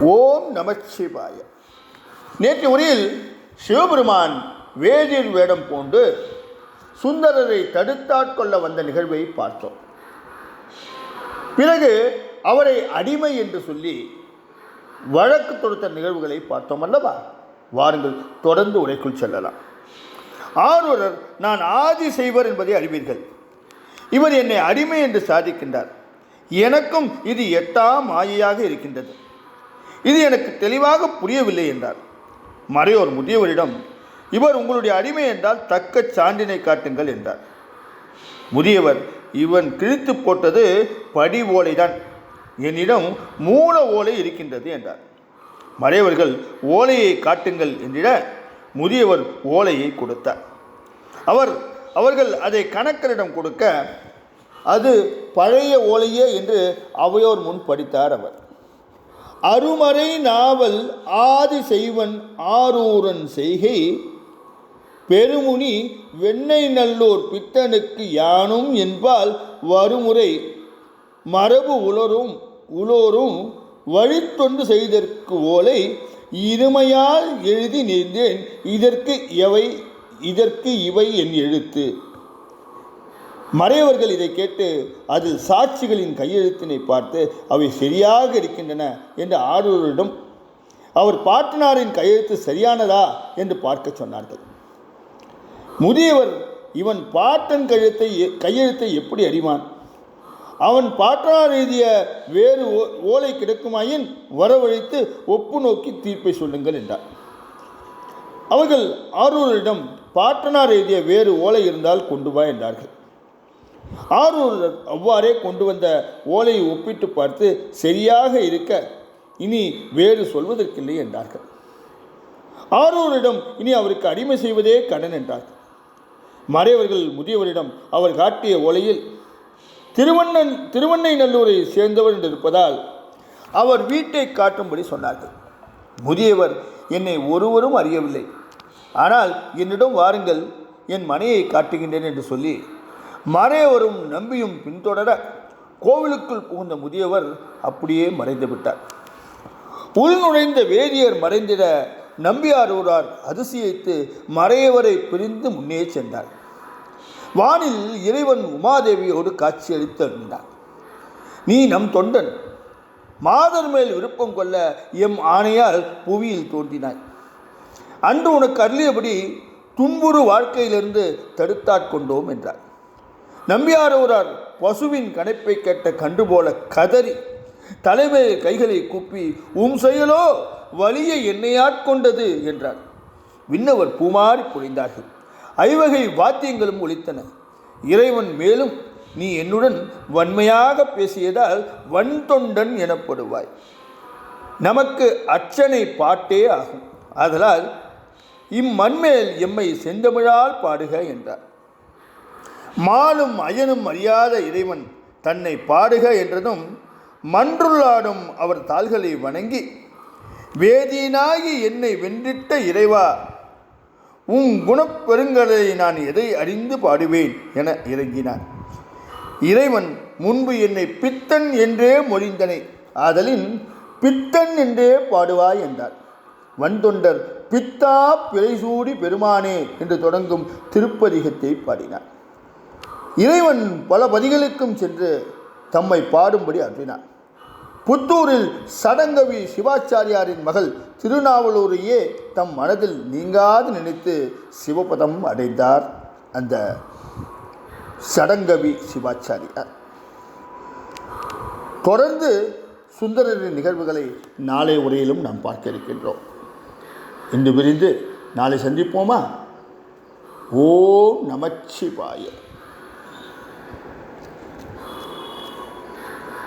ஓம் நமச்சிவாய. நேற்று உரையில் சிவபெருமான் வேதிர் வேடம் பூண்டு சுந்தரரை தடுத்தாட்கொள்ள வந்த நிகழ்வை பார்த்தோம். பிறகு அவரை அடிமை என்று சொல்லி வழக்கு தொடுத்த நிகழ்வுகளை பார்த்தோம் அல்லவா? வாருங்கள் தொடர்ந்து உரைக்குள் செல்லலாம். ஆரூரர் நான் ஆதி செய்வர் என்பதை அறிவீர்கள். இவர் என்னை அடிமை என்று சாதிக்கின்றார். எனக்கும் இது எட்டாம் மாயையாக இருக்கின்றது. இது எனக்கு தெளிவாக புரியவில்லை என்றார். மறையோர் முதியவரிடம் இவர் உங்களுடைய அடிமை என்றால் தக்க சான்றினை காட்டுங்கள் என்றார். முதியவர் இவன் கிழித்து போட்டது படி ஓலைதான் என்னிடம் மூல ஓலை இருக்கின்றது என்றார். மறையவர்கள் ஓலையை காட்டுங்கள் என்றிட முதியவர் ஓலையை கொடுத்தார். அவர் அவர்கள் அதை கணக்கரிடம் கொடுக்க அது பழைய ஓலையே என்று அவையோர் முன் படித்தார் அவர். அருமறை நாவல் ஆதி செய்வன் ஆரூரன் செய்கை பெருமுனி வெண்ணெய் நல்லூர் பித்தனுக்கு யானும் என்பால் வருமுறை மரபு உலரும் உலோரும் வழித்தொண்டு செய்தற்கு ஓலை இருமையால் எழுதி நேர்ந்தேன். இதற்கு எவை இதற்கு இவை என் எழுத்து. மறையவர்கள் இதை கேட்டு அதில் சாட்சிகளின் கையெழுத்தினை பார்த்து அவை சரியாக இருக்கின்றன என்று ஆரூரிடம் அவர் பாட்டனாரின் கையெழுத்து சரியானதா என்று பார்க்க சொன்னார்கள். முதியவர் இவன் பாட்டன் கையெழுத்தை கையெழுத்தை எப்படி அறிவான் அவன் பாட்டனார் எழுதிய வேறு ஓ- ஓலை கிடக்குமாயின் வரவழைத்து ஒப்பு நோக்கி தீர்ப்பை சொல்லுங்கள் என்றார். அவர்கள் ஆரூரிடம் பாட்டனார் எழுதிய வேறு ஓலை இருந்தால் கொண்டு வா என்றார்கள். ஆரூரர் அவ்வாறே கொண்டு வந்த ஓலையை ஒப்பிட்டு பார்த்து சரியாக இருக்க இனி வேறு சொல்வதற்கில்லை என்றார்கள். ஆரூரிடம் இனி அவருக்கு அடிமை செய்வதே கடன் என்றார்கள். மறையவர்கள் முதியவரிடம் அவர் காட்டிய ஓலையில் திருவண்ணன் திருவண்ணை நல்லூரை சேர்ந்தவர் என்று இருப்பதால் அவர் வீட்டை காட்டும்படி சொன்னார்கள். முதியவர் என்னை ஒருவரும் அறியவில்லை. ஆனால் என்னிடம் வாருங்கள் என் மனையை காட்டுகின்றேன் என்று சொல்லி மறையவரும் நம்பியும் பின்தொடர கோவிலுக்குள் புகுந்த முதியவர் அப்படியே மறைந்து விட்டார். உள் நுழைந்த வேதியர் மறைந்திட நம்பியார் நம்பியாரூரார் அதிசயித்து மறையவரை பிரிந்து முன்னே சென்றார். வானில் இறைவன் உமாதேவியோடு காட்சியளித்து அருளினார் நீ நம் தொண்டன் மாதர் மேல் விருப்பம் கொள்ள எம் ஆணையால் புவியில் தோன்றினாய். அன்று உனக்கு அருளியபடி துன்புறு வாழ்க்கையிலிருந்து தடுத்தாட்கொண்டோம் என்றார். நம்பியாரூரார் பசுவின் கணைப்பை கேட்ட கண்டு போல கதறி தலைமையை கைகளை கூப்பி உம் செயலோ வலிய என்னையாட்கொண்டது என்றார். விண்ணவர் பூமாறி பொழிந்தார்கள். ஐவகை வாத்தியங்களும் ஒலித்தன. இறைவன் மேலும் நீ என்னுடன் வன்மையாக பேசியதால் வன்தொண்டன் எனப்படுவாய். நமக்கு அச்சனை பாட்டே ஆகும். ஆதலால் இம்மண்மேல் எம்மை செந்தமிழால் பாடுக என்றார். மாலும் அயனும் அறியாத இறைவன் தன்னை பாடுக என்றதும் மன்றுள்ளாடும் அவர் தாள்களை வணங்கி வேதியனாகி என்னை வென்றிட்ட இறைவா உன் குணப்பெருங்கலை நான் எதை அறிந்து பாடுவேன் என இறங்கினான் இறைவன் முன்பு என்னை பித்தன் என்றே மொழிந்தனை ஆதலின் பித்தன் என்றே பாடுவாய் என்றார். வன்தொண்டர் பித்தா பிழைசூடி பெருமானே என்று தொடங்கும் திருப்பதிகத்தை பாடினார். இறைவன் பல பதிகளுக்கும் சென்று தம்மை பாடும்படி அன்றினார் புத்தூரில் சடங்கவி சிவாச்சாரியாரின் மகள் திருநாவலூரையே தம் மனதில் நீங்காது நினைத்து சிவபதம் அடைந்தார் அந்த சடங்கவி சிவாச்சாரியார். தொடர்ந்து சுந்தரரின் நிகழ்வுகளை நாளை உரையிலும் நாம் பார்க்க இருக்கின்றோம். இன்று விரிந்து நாளை சந்திப்போமா? ஓம் நமச்சிவாய